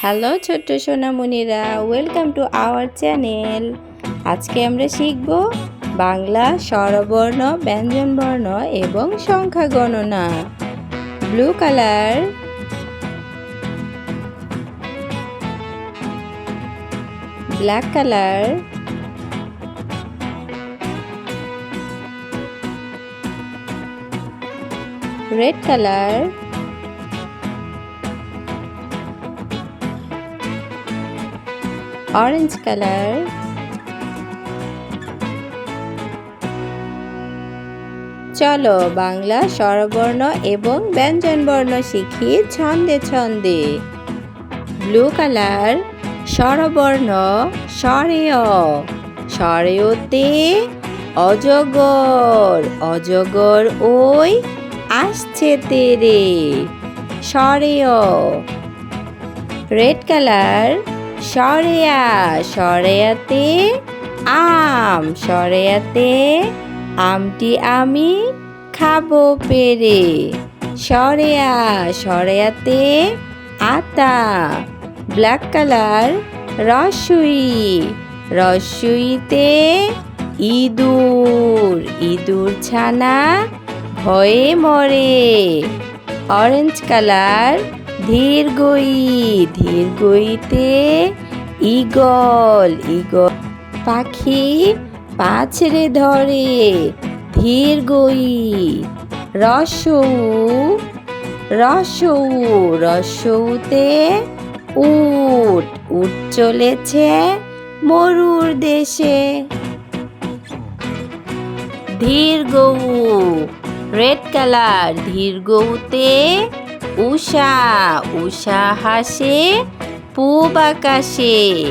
Hello ছোট্ট সোনামণিরা, welcome to our channel. আজকে আমরা শিখব বাংলা স্বরবর্ণ, ব্যঞ্জনবর্ণ এবং সংখ্যা গণনা। Blue colour. Black colour. Red colour. Orange colour চলো বাংলা স্বরবর্ণ এবং ব্যঞ্জনবর্ণ শিখি ছন্দে ছন্দে। ব্লু কালার, স্বরবর্ণ, স্বরেয়। স্বরেয়তে অজগর অজগর ওই আসছে তেরে। স্বরেয়। রেড কালার সরেয়া, সরেয়াতে আম, সরেয়াতে আমটি আমি খাব পেরে। সরেয়া, সরেয়াতে আতা, ব্ল্যাক কালার রসুই, রসুইতে ইঁদুর ইঁদুর ছানা ভয়ে মরে। অরেঞ্জ কালার ধীরগই, ধীরগইতে ইগল ইগল পাখি পাছড়ে ধরে, ধীরগই। রসৌ রসৌ, রসৌতে উট উট চলেছে মরুর দেশে। ধীর গৌ রেড কালার ধীর গৌতে উষা উষা হাসে পূব আকাশে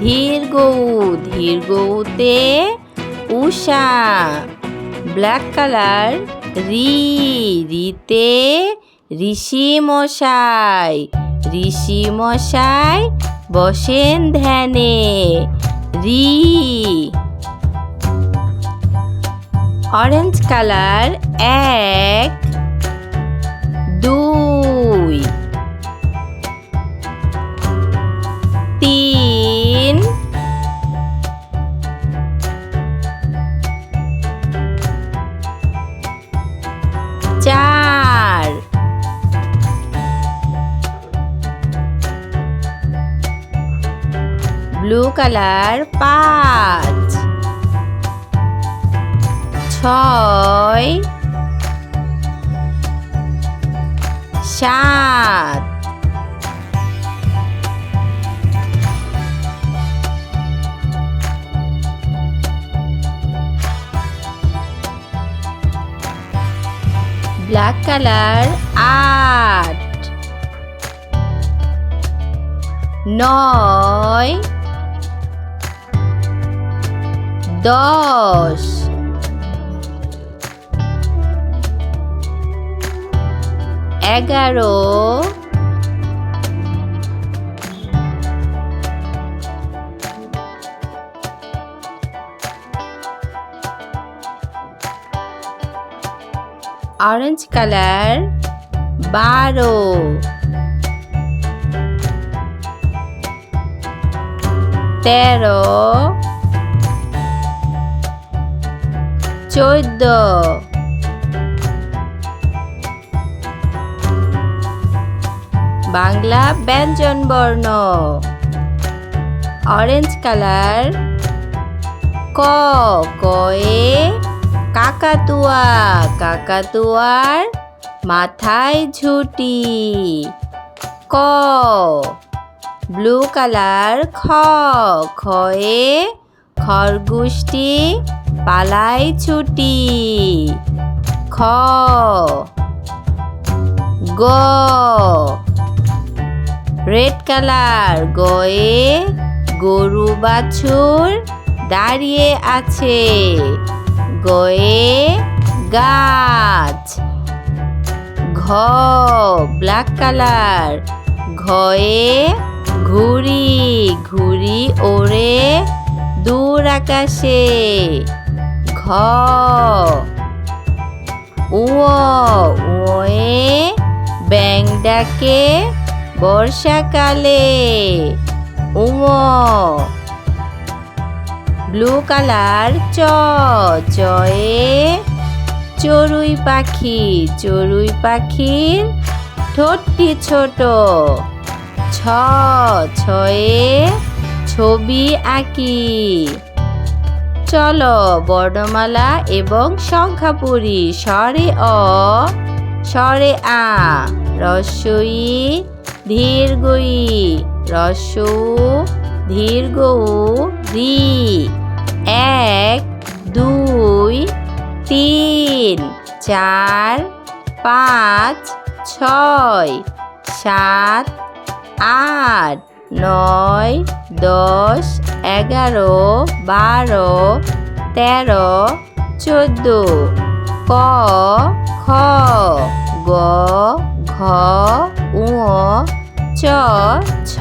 ধীর গৌ, ধীর গৌতে উষা। ব্ল্যাক কালার, রি, রিতে ঋষি মশাই। ঋষি মশাই বসেন ধ্যানে। রি। অরেঞ্জ কালার, এক। দুই ব্লু কালার পাঁচ ছয় সাত ব্ল্যাক কালার আট নয় দশ। এগারো। অরেঞ্জ কালার বারো। তেরো। চোদ্দ। বাংলা ব্যঞ্জন বর্ণ। Orange colour. ক কয়ে কাকাতুয়া। কাকাতুয়ার মাথায় ঝুটি। ক, ব্লু কালার। খ খয়ে খরগোশটি পালাই ছুটি। খ। গ। রেড কালার, গয়ে গরু বাছুর দাঁড়িয়ে আছে। গয়ে গাছ। ঘ, ব্ল্যাক কালার, ঘয়ে ঘুড়ি ঘুড়ি ওড়ে দূর আকাশে। উয় উয়ে ব্যাং ডাকে বর্ষাকালে উম ব্লু কালার চ চয়ে চড়ুই পাখি চড়ুই পাখির ঠোঁটটি ছোট ছ ছয়ে ছবি আঁকি চলো বর্ণমালা এবং সংখ্যা পড়ি স্বরে অ, স্বরে আ রস্বই দীর্ঘই রস্য দীর্ঘ রি, এক, দুই, তিন, চার, পাঁচ, ছয়, সাত, আট নয় দশ এগারো বারো তেরো চোদ্দ। ক খ গ ঘ উ চ ছ।